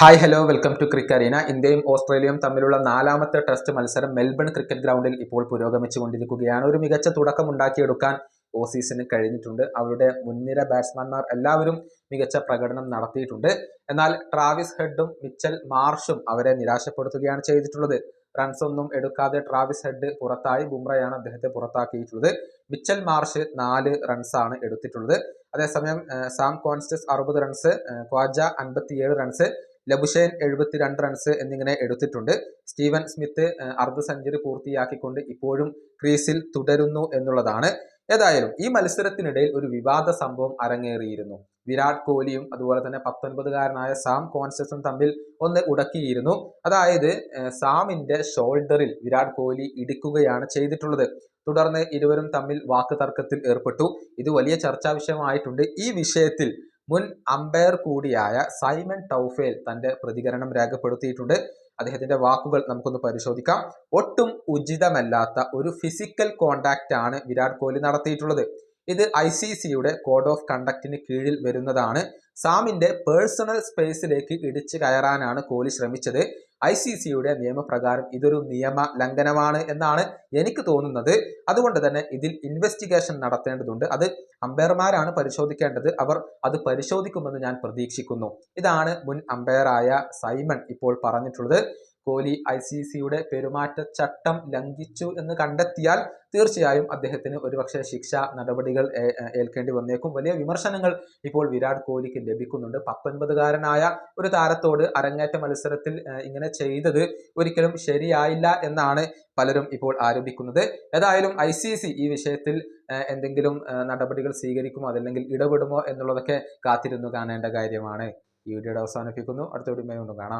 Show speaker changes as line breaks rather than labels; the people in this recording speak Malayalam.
Hi hello welcome to cricket arena ഇന്ത്യയും ഓസ്ട്രേലിയയും തമ്മിലുള്ള നാലാമത്തെ ടെസ്റ്റ് മത്സരം മെൽബൺ ക്രിക്കറ്റ് ഗ്രൗണ്ടിൽ ഇപ്പോൾ പുരോഗമിച്ചുകൊണ്ടിരിക്കുകയാണ്. ഒരു മികച്ച തുടക്കം ഉണ്ടാക്കിയെടുക്കാൻ ഓസീസിന് കഴിഞ്ഞിട്ടുണ്ട്. അവരുടെ മുൻനിര ബാറ്റ്സ്മാൻമാർ എല്ലാവരും മികച്ച പ്രകടനം നടത്തിയിട്ടുണ്ട്. എന്നാൽ ട്രാവിസ് ഹെഡും മിച്ചൽ മാർഷും അവരെ നിരാശപ്പെടുത്തുകയാണ് ചെയ്തിട്ടുള്ളത്. റൺസ് ഒന്നും എടുക്കാതെ ട്രാവിസ് ഹെഡ് പുറത്തായി ബുംറയാണ് അദ്ദേഹത്തെ പുറത്താക്കിയിട്ടുള്ളത്. മിച്ചൽ മാർഷ് നാല് റൺസാണ് എടുത്തിട്ടുള്ളത്. അതേസമയം സാം കോൺസ്റ്റസ് അറുപത് റൺസ് ക്വാജ അൻപത്തിയേഴ് റൺസ് ലബുഷേൻ എഴുപത്തിരണ്ട് റൺസ് എന്നിങ്ങനെ എടുത്തിട്ടുണ്ട്. സ്റ്റീവൻ സ്മിത്ത് അർദ്ധ സെഞ്ചുറി പൂർത്തിയാക്കിക്കൊണ്ട് ഇപ്പോഴും ക്രീസിൽ തുടരുന്നു എന്നുള്ളതാണ്. ഏതായാലും ഈ മത്സരത്തിനിടയിൽ ഒരു വിവാദ സംഭവം അരങ്ങേറിയിരുന്നു. വിരാട് കോഹ്ലിയും അതുപോലെ തന്നെ പത്തൊൻപതുകാരനായ സാം കോൺസ്റ്റസും തമ്മിൽ ഒന്ന് ഉടക്കിയിരുന്നു. അതായത് സാമിന്റെ ഷോൾഡറിൽ വിരാട് കോഹ്ലി ഇടിക്കുകയാണ് ചെയ്തിട്ടുള്ളത്. തുടർന്ന് ഇരുവരും തമ്മിൽ വാക്ക് തർക്കത്തിൽ ഏർപ്പെട്ടു. ഇത് വലിയ ചർച്ചാ വിഷയമായിട്ടുണ്ട്. ഈ വിഷയത്തിൽ മുൻ അമ്പയർ കൂടിയായ സൈമൺ ടൗഫേൽ തന്റെ പ്രതികരണം രേഖപ്പെടുത്തിയിട്ടുണ്ട്. അദ്ദേഹത്തിന്റെ വാക്കുകൾ നമുക്കൊന്ന് പരിശോധിക്കാം. ഒട്ടും ഉചിതമല്ലാത്ത ഒരു ഫിസിക്കൽ കോണ്ടാക്റ്റ് ആണ് വിരാട് കോഹ്ലി നടത്തിയിട്ടുള്ളത്. ഇത് ഐ സി സിയുടെ കോഡ് ഓഫ് കണ്ടക്റ്റിന് കീഴിൽ വരുന്നതാണ്. സാമിന്റെ പേഴ്സണൽ സ്പേസിലേക്ക് ഇടിച്ചു കയറാനാണ് കോഹ്ലി ശ്രമിച്ചത്. ഐ സി സിയുടെ നിയമപ്രകാരം ഇതൊരു നിയമ ലംഘനമാണ് എന്നാണ് എനിക്ക് തോന്നുന്നത്. അതുകൊണ്ട് തന്നെ ഇതിൽ ഇൻവെസ്റ്റിഗേഷൻ നടത്തേണ്ടതുണ്ട്. അത് അമ്പയർമാരാണ് പരിശോധിക്കേണ്ടത്. അവർ അത് പരിശോധിക്കുമെന്ന് ഞാൻ പ്രതീക്ഷിക്കുന്നു. ഇതാണ് മുൻ അമ്പയറായ സൈമൺ ഇപ്പോൾ പറഞ്ഞിട്ടുള്ളത്. കോഹ്ലി ഐ സി സിയുടെ പെരുമാറ്റച്ചട്ടം ലംഘിച്ചു എന്ന് കണ്ടെത്തിയാൽ തീർച്ചയായും അദ്ദേഹത്തിന് ഒരുപക്ഷെ ശിക്ഷ നടപടികൾ ഏൽക്കേണ്ടി വന്നേക്കും. വലിയ വിമർശനങ്ങൾ ഇപ്പോൾ വിരാട് കോഹ്ലിക്ക് ലഭിക്കുന്നുണ്ട്. പത്തൊൻപതുകാരനായ ഒരു താരത്തോട് അരങ്ങേറ്റ മത്സരത്തിൽ ഇങ്ങനെ ചെയ്തത് ഒരിക്കലും ശരിയായില്ല എന്നാണ് പലരും ഇപ്പോൾ ആരോപിക്കുന്നത്. ഏതായാലും ഐ ഈ വിഷയത്തിൽ എന്തെങ്കിലും നടപടികൾ സ്വീകരിക്കുമോ അതല്ലെങ്കിൽ ഇടപെടുമോ എന്നുള്ളതൊക്കെ കാത്തിരുന്നു കാണേണ്ട കാര്യമാണ്. ഈ വീഡിയോയുടെ അവസാനിപ്പിക്കുന്നു. അടുത്ത വീഡിയോ കാണാം.